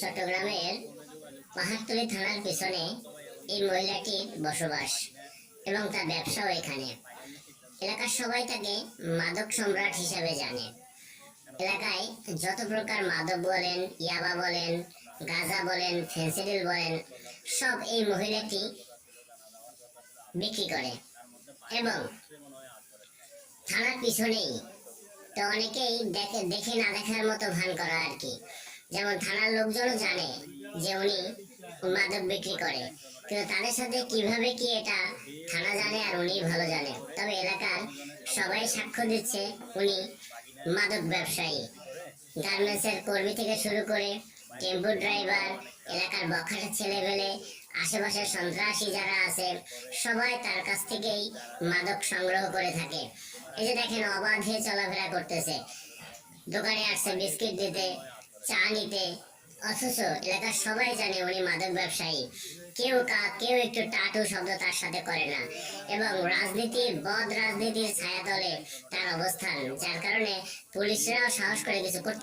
চট্টগ্রামের পাহাড়তলি থানার পিছনে এই মহিলাটির বসবাস এবং তার ব্যবসাও এখানে। এলাকার সবাই তাকে মাদক সম্রাট হিসেবে জানে। এলাকায় যত প্রকার মাদক বলেন, ইয়াবা বলেন, গাঁজা বলেন, ফেন্সিডিল বলেন, সব এই মহিলাটি বিক্রি করে। এবং থানার পিছনেই তো অনেকেই দেখে দেখে না দেখার মতো ভান করা আর কি। যেমন থানার লোকজনও জানে যে উনি মাদক বিক্রি করে। কিন্তু তাদের সাথে কীভাবে কি এটা থানা জানে আর উনি ভালো জানে? তবে এলাকার সবাই সাক্ষ্য দিচ্ছে উনি মাদক ব্যবসায়ী। গার্মেন্টসের কর্মী থেকে শুরু করে টেম্পো ড্রাইভার, এলাকার বখাটের ছেলেবেলে আশেপাশের সন্ত্রাসী যারা আছে, সবাই তার কাছ থেকেই মাদক সংগ্রহ করে থাকে। এই যে দেখেন, অবাধে চলাফেরা করতেছে। দোকানে আসছে, বিস্কিট দিতে চা নিতে অথচ এলাকার সবাই জানে উনি মাদক ব্যবসায়ী। কেউ কেউ একটু টাটু শব্দ তার সাথে করে না। এবং রাজনীতির বদ রাজনীতির ছায়াতলে তার অবস্থান, যার কারণে পুলিশরাও সাহস করে কিছু করতে